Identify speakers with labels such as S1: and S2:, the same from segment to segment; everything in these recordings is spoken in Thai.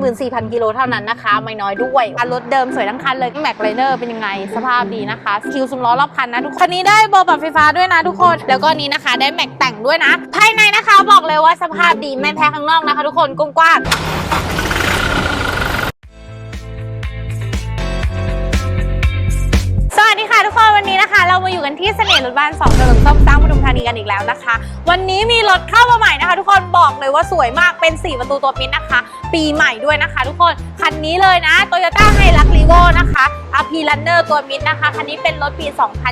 S1: 74,000 กิโลเท่านั้นนะคะ ไม่น้อยด้วยรถเดิมสวยทั้งคันเลยแม็กไลเนอร์เป็นยังไง สภาพดีนะคะ คิวซุ้มล้อรอบคันนะทุกคนคันนี้ได้เบอร์ปรับไฟฟ้าด้วยนะทุกคน แล้วก็นี้นะคะได้แม็กแต่งด้วยนะ ภายในนะคะบอกเลยว่าสภาพดีไม่แพ้ข้างนอกนะคะ ทุกคนกว้างๆ ที่เสน่ห์รถบ้าน2ถนนส้มสร้างปทุมธานีกันอีกแล้วนะคะ วันนี้มีรถเข้ามาใหม่นะคะ ทุกคนบอกเลยว่าสวยมากเป็น 4 ประตูตัวมิ้นนะคะ ปีใหม่ด้วยนะคะ ทุกคนคันนี้เลยนะ Toyota h i l u x r e v o นะคะอาพีลันเนอร์ตัวมิ้นนะคะ คันนี้เป็นรถปี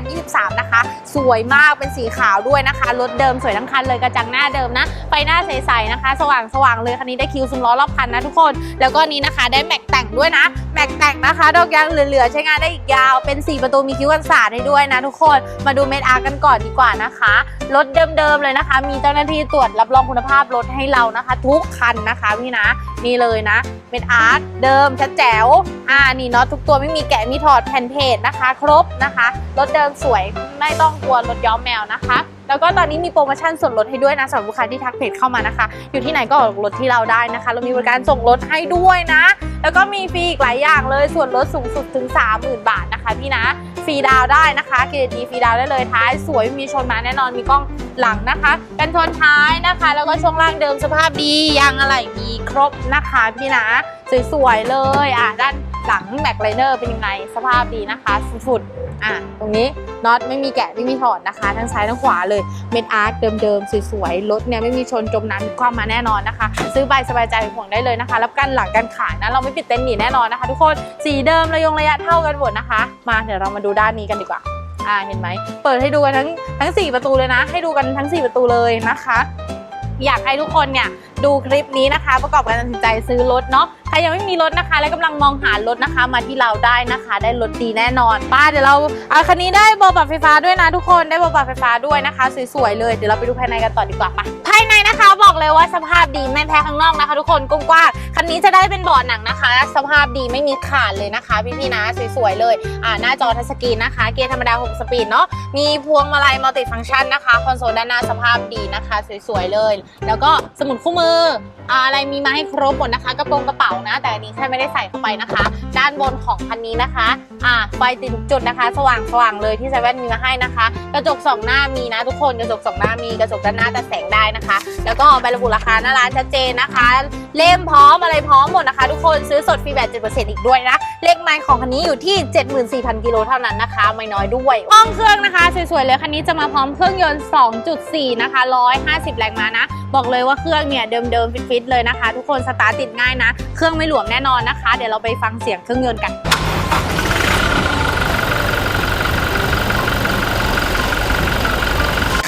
S1: 2023 นะคะ สวยมากเป็นสีขาวด้วยนะคะ รถเดิมสวยทั้งคันเลยกระจังหน้าเดิมนะไฟหน้าใสๆนะคะ สว่างสว่างๆเลยคันนี้ได้คิวซุ้มล้อรอบคันนะทุกคน แล้วก็นี้นะคะได้แม็กแต่งด้วยนะ แม็กแต่งนะคะ ดอกยางเหลือๆใช้งานได้อีกยาวเป็น 4 ประตูมีคิวกันสาดให้ด้วยนะทุกคนมาดูเมดอาร์กันก่อนดีกว่านะคะรถเดิมๆเลยนะคะ มีเจ้าหน้าที่ตรวจรับรองคุณภาพรถให้เรานะคะ ทุกคันนะคะพี่นะนี่เลยนะเมดอาร์เดิมชัดแจ๋วอ่านี่เนาะทุกตัวไม่มีแกะมีถอดแผ่นเพจนะคะ ครบนะคะรถเดิมสวยไม่ต้องกลัวรถย้อมแมวนะคะแล้วก็ตอนนี้มีโปรโมชั่นส่วนลดให้ด้วยนะสำหรับลูกค้าที่ทักเพจเข้ามานะคะ อยู่ที่ไหนก็ออกรถที่เราได้นะคะ เรามีบริการส่งรถให้ด้วยนะ แล้วก็มีฟรีอีกหลายอย่างเลยส่วนลดสูงสุดถึง 30,000 บาทนะคะพี่นะฟรีดาวได้นะคะเครดิตฟรีดาวได้เลยท้ายสวยม่มีชนมาแน่นอนมีกล้องหลังนะคะกันชนท้ายนะคะ แล้วก็ช่วงล่างเดิมสภาพดียางอะไรมีครบนะคะพี่นะสวยๆเลยอะด้านหลังแม็กไลเนอร์เป็นยังไงสภาพดีนะคะสุดๆอะตรงนี้ น็อตไม่มีแกะไม่มีถอดนะคะ ทั้งซ้ายทั้งขวาเลยเมดอาร์คเดิมๆสวยๆรถเนี่ยไม่มีชนจมน้ำความมาแน่นอนนะคะ ซื้อใบสบายใจห่วงได้เลยนะคะ รับกันหลังกันขายนะเราไม่ปิดเต็นท์หนีแน่นอนนะคะ ทุกคนสีเดิมระยงระยะเท่ากันหมดนะคะ มาเดี๋ยวเรามาดูด้านนี้กันดีกว่าอ่าเห็นไหมเปิดให้ดูกันทั้งทั้ง 4 ประตูเลยนะ ให้ดูกันทั้ง 4 ประตูเลยนะคะ อยากให้ทุกคนเนี่ย ดูคลิปนี้นะคะ ประกอบการตัดสินใจซื้อรถเนาะใครยังไม่มีรถนะคะ และกำลังมองหารถนะคะ มาที่เราได้นะคะ ได้รถดีแน่นอนป้าเดี๋ยวเราเอาคันนี้ได้เบอร์ปรับไฟฟ้าด้วยนะทุกคนได้เบอร์ปรับไฟฟ้าด้วยนะคะสวยๆเลยเดี๋ยวเราไปดูภายในกันต่อดีกว่าปะภายในนะคะบอกเลยว่าสภาพดีไม่แพ้ข้างนอกนะคะ ทุกคนกว้างๆคันนี้จะได้เป็นเบาะหนังนะคะ สภาพดีไม่มีขาดเลยนะคะ พี่ๆนะสวยๆเลยอ่าหน้าจอทัชสกรีนนะคะ เกียร์ธรรมดา 6 สปีดเนาะมีพวงมาลัยมัลติฟังก์ชันนะคะคอนโซลด้านหน้าสภาพดีนะคะ สวยๆเลย แล้วก็สมุดคู่มืออ่าอะไรมีมาให้ครบหมดนะคะกระโปรงกระเป๋านะ แต่อันนี้แค่ไม่ได้ใส่เข้าไปนะคะ ด้านบนของคันนี้นะคะอ่าไฟติดทุกจุดนะคะ สว่างสว่างเลยที่เซเว่นมีมาให้นะคะ กระจกสองหน้ามีนะทุกคนกระจกสองหน้ามีกระจกด้านหน้าแต่แสงได้นะคะ แล้วก็ใบระบุราคาหน้าร้านชัดเจนนะคะ เล่มพร้อมอะไรพร้อมหมดนะคะ ทุกคนซื้อสดฟรีแบบ7%อีกด้วยนะเลขไมล์ของคันนี้อยู่ที่ 74,000กิโลเท่านั้นนะคะ ไม่น้อยด้วยห้องเครื่องนะคะสวยๆเลยคันนี้จะมาพร้อมเครื่องยนต์ 2.4 นะคะ 150 แรงม้านะ บอกเลยว่าเครื่องเนี่ยเดิมๆฟิตๆเลยนะคะ ทุกคนสตาร์ทติดง่ายนะ เครื่องไม่หลวมแน่นอนนะคะ เดี๋ยวเราไปฟังเสียงเครื่องยนต์กัน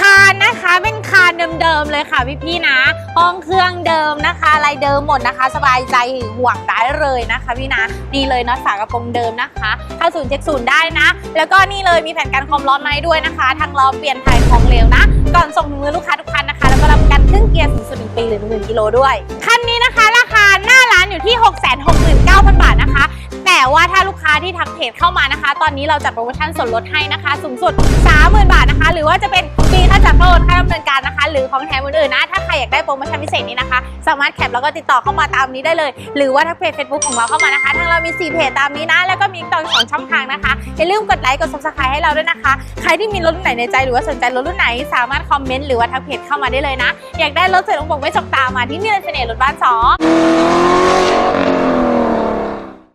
S1: คานนะคะ เดิมๆเลยค่ะพี่ๆนะ ห้องเครื่องเดิมนะคะอะไรเดิมหมดนะคะ สบายใจห่วงได้เลยนะคะพี่นะนี่เลยน็อตฝากระโปรงเดิมนะคะถ้าศูนย์เช็คศูนย์ได้นะ แล้วก็นี่เลยมีแผ่นกันความร้อนมาให้ด้วยนะคะ ทางเราเปลี่ยนถ่ายของเหลวนะ ก่อนส่งถึงมือลูกค้าทุกคันนะคะ แล้วก็รับประกันเครื่องเกียร์สูงสุดหนึ่งปีหรือหนึ่งกิโลด้วยคันนี้นะคะราคาหน้าร้านอยู่ที่ 669,000 บาทนะคะ ว่าถ้าลูกค้าที่ทักเพจเข้ามานะคะ ตอนนี้เราจัดโปรโมชั่นส่วนลดให้นะคะ สูงสุด 30,000 บาทนะคะ หรือว่าจะเป็นฟรีค่าจัดโปรค่าดำเนินการนะคะ หรือของแถมอื่นๆนะ ถ้าใครอยากได้โปรโมชั่นพิเศษนี้นะคะ สามารถแคปแล้วก็ติดต่อเข้ามาตามนี้ได้เลย หรือว่าทักเพจ Facebook ของเราเข้ามานะคะทางเรามี4เพจตามนี้นะ แล้วก็มีต่อสองช่องทางนะคะอย่าลืมกดไลค์กด subscribe ให้เราด้วยนะคะ ใครที่มีรถรุ่นไหนในใจหรือว่าสนใจรถรุ่นไหน สามารถคอมเมนต์หรือว่าทักเพจเข้ามาได้เลยนะ อยากได้รถเสวยลงบอกไม่จบตามมาที่นี่เลยเสน่ห์รถบ้านสอง